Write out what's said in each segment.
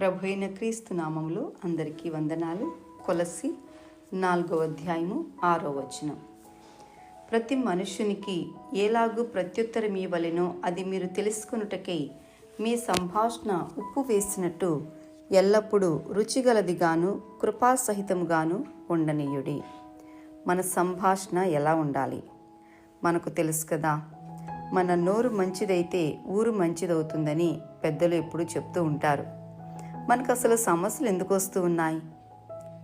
ప్రభు అయిన క్రీస్తు నామంలో అందరికీ వందనాలు. కొలసి నాలుగో అధ్యాయము ఆరో వచనం. ప్రతి మనుషునికి ఏలాగు ప్రత్యుత్తరం ఇవ్వలేనో అది మీరు తెలుసుకొనుటకై మీ సంభాషణ ఉప్పు వేసినట్టు ఎల్లప్పుడూ రుచిగలదిగాను కృపాసహితముగాను ఉండనీయుడి. మన సంభాషణ ఎలా ఉండాలి? మనకు తెలుసు కదా మన నోరు మంచిదైతే ఊరు మంచిదవుతుందని పెద్దలు ఎప్పుడు చెప్తూ ఉంటారు. మనకు అసలు సమస్యలు ఎందుకు వస్తూ ఉన్నాయి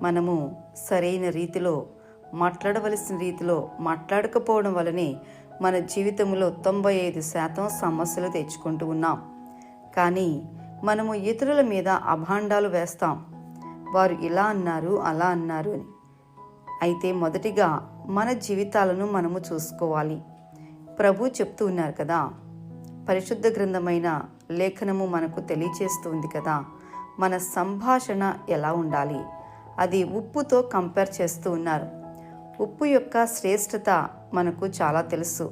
మనము సరైన రీతిలో మాట్లాడవలసిన రీతిలో మాట్లాడకపోవడం వలనే మన జీవితంలో తొంభై ఐదు శాతం సమస్యలు తెచ్చుకుంటూ ఉన్నాం. కానీ మనము ఇతరుల మీద అభాండాలు వేస్తాం. వారు ఇలా అన్నారు అలా అన్నారు అని. అయితే మొదటిగా మన జీవితాలను మనము చూసుకోవాలి. ప్రభు చెప్తూ ఉన్నారు కదా పరిశుద్ధ గ్రంథమైన లేఖనము మనకు తెలియచేస్తుంది కదా. మన సంభాషణ ఎలా ఉండాలి? అది ఉప్పుతో కంపేర్ చేస్తూ ఉన్నారు. ఉప్పు యొక్క శ్రేష్టత మనకు చాలా తెలుసు.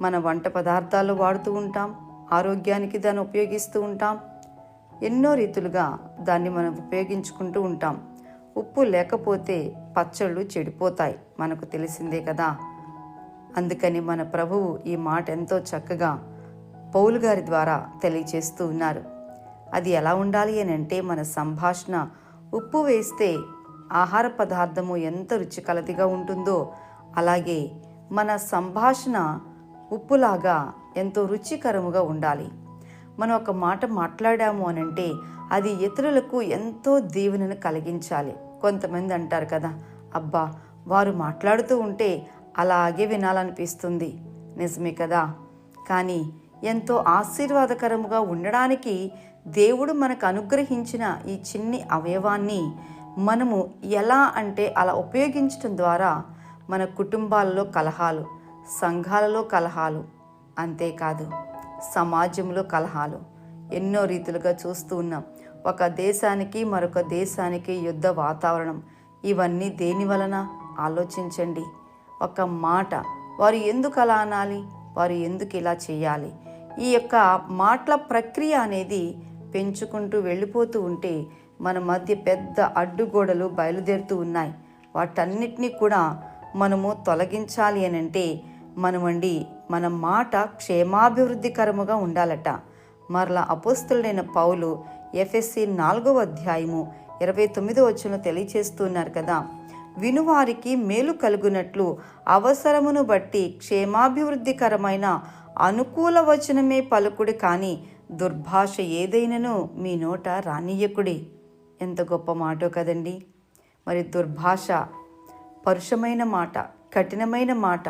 మన వంట పదార్థాలు వాడుతూ ఉంటాం ఆరోగ్యానికి దాన్ని ఉపయోగిస్తూ ఉంటాం. ఎన్నో రీతులుగా దాన్ని మనం ఉపయోగించుకుంటూ ఉంటాం. ఉప్పు లేకపోతే పచ్చళ్ళు చెడిపోతాయి మనకు తెలిసిందే కదా. అందుకని మన ప్రభువు ఈ మాట ఎంతో చక్కగా పౌలు గారి ద్వారా తెలియచేస్తూ ఉన్నారు. అది ఎలా ఉండాలి అని అంటే మన సంభాషణ. ఉప్పు వేస్తే ఆహార పదార్థము ఎంత రుచికలదిగా ఉంటుందో అలాగే మన సంభాషణ ఉప్పులాగా ఎంతో రుచికరముగా ఉండాలి. మనం ఒక మాట మాట్లాడాము అనంటే అది ఇతరులకు ఎంతో దీవెనను కలిగించాలి. కొంతమంది అంటారు కదా అబ్బా వారు మాట్లాడుతూ ఉంటే అలాగే వినాలనిపిస్తుంది. నిజమే కదా. కానీ ఎంతో ఆశీర్వాదకరముగా ఉండడానికి దేవుడు మనకు అనుగ్రహించిన ఈ చిన్ని అవయవాన్ని మనము ఎలా అంటే అలా ఉపయోగించడం ద్వారా మన కుటుంబాలలో కలహాలు సంఘాలలో కలహాలు అంతేకాదు సమాజంలో కలహాలు. ఎన్నో రీతులుగా చూస్తూ ఉన్నాం. ఒక దేశానికి మరొక దేశానికి యుద్ధ వాతావరణం. ఇవన్నీ దేని వలన? ఆలోచించండి. ఒక మాట. వారు ఎందుకు అలా అనాలి? వారు ఎందుకు ఇలా చేయాలి? ఈ యొక్క మాటల ప్రక్రియ అనేది పెంచుకుంటూ వెళ్ళిపోతూ ఉంటే మన మధ్య పెద్ద అడ్డుగోడలు బయలుదేరుతూ ఉన్నాయి. వాటన్నిటినీ కూడా మనము తొలగించాలి అని అంటే మనమండి మన మాట క్షేమాభివృద్ధికరముగా ఉండాలట. మరలా అపోస్తులైన పౌలు ఎఫ్ఎస్సి నాలుగవ అధ్యాయము ఇరవై తొమ్మిదో వచ్చిన తెలియచేస్తున్నారు కదా. వినువారికి మేలు కలుగునట్లు అవసరమును బట్టి క్షేమాభివృద్ధికరమైన అనుకూల వచనమే పలుకుడు కానీ దుర్భాష ఏదైనను మీ నోట రానియకుడి ఎంత గొప్ప మాటో కదండి. మరి దుర్భాష పరుషమైన మాట కఠినమైన మాట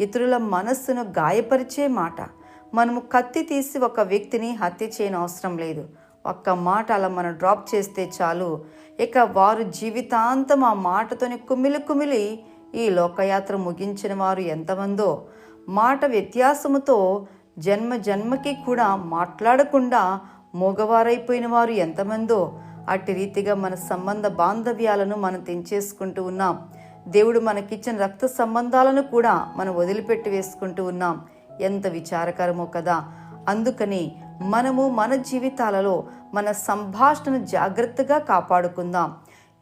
ఇతరుల మనస్సును గాయపరిచే మాట. మనము కత్తి తీసి ఒక వ్యక్తిని హత్య చేయని అవసరం లేదు. ఒక్క మాట అలా మనం డ్రాప్ చేస్తే చాలు. ఇక వారు జీవితాంతం ఆ మాటతోని కుమిలి కుమిలి ఈ లోకయాత్ర ముగించిన వారు ఎంతమందో. మాట వ్యత్యాసముతో జన్మ జన్మకి కూడా మాట్లాడకుండా మోగవారైపోయిన వారు ఎంతమందో. అట్టి రీతిగా మన సంబంధ బాంధవ్యాలను మనం తెంచేసుకుంటూ ఉన్నాం. దేవుడు మనకిచ్చిన రక్త సంబంధాలను కూడా మనం వదిలిపెట్టి వేసుకుంటూ ఉన్నాం. ఎంత విచారకరమో కదా. అందుకని మనము మన జీవితాలలో మన సంభాషణను జాగ్రత్తగా కాపాడుకుందాం.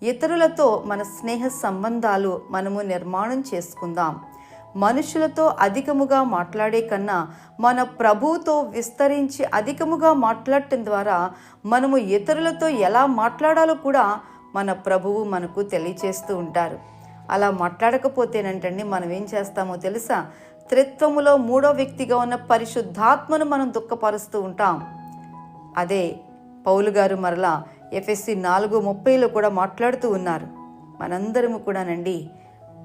ఇతరులతో మన స్నేహ సంబంధాలు మనము నిర్మాణం చేసుకుందాం. మనుషులతో అధికముగా మాట్లాడే కన్నా మన ప్రభువుతో విస్తరించి అధికముగా మాట్లాడటం ద్వారా మనము ఇతరులతో ఎలా మాట్లాడాలో కూడా మన ప్రభువు మనకు తెలియచేస్తూ ఉంటారు. అలా మాట్లాడకపోతేనంటండి మనం ఏం చేస్తామో తెలుసా? త్రిత్వములో మూడో వ్యక్తిగా ఉన్న పరిశుద్ధాత్మను మనం దుఃఖపరుస్తూ ఉంటాం. అదే పౌలు గారు మరలా ఎఫ్ఎస్సి నాలుగు ముప్పైలో కూడా మాట్లాడుతూ ఉన్నారు. మనందరము కూడానండి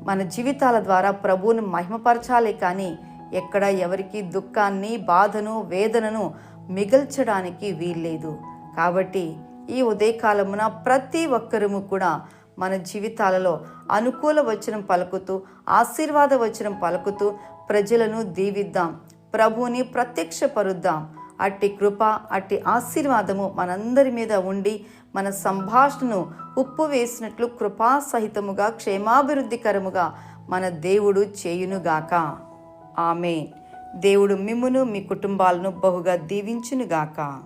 మన జీవితాల ద్వారా ప్రభువును మహిమపరచాలి కానీ ఎక్కడ ఎవరికి దుఃఖాన్ని బాధను వేదనను మిగల్చడానికి వీల్లేదు. కాబట్టి ఈ ఉదయకాలమున ప్రతి ఒక్కరము కూడా మన జీవితాలలో అనుకూల వచనం పలుకుతూ ఆశీర్వాద వచనం పలుకుతూ ప్రజలను దీవిద్దాం. ప్రభువుని ప్రత్యక్షపరుద్దాం. అట్టి కృప అట్టి ఆశీర్వాదము మనందరి మీద ఉండి మన సంభాషణను ఉప్పు వేసినట్లు కృపా సహితముగా క్షేమాభివృద్ధికరముగా మన దేవుడు చేయునుగాక. ఆమె దేవుడు మిమ్మును మీ కుటుంబాలను బహుగా దీవించునుగాక.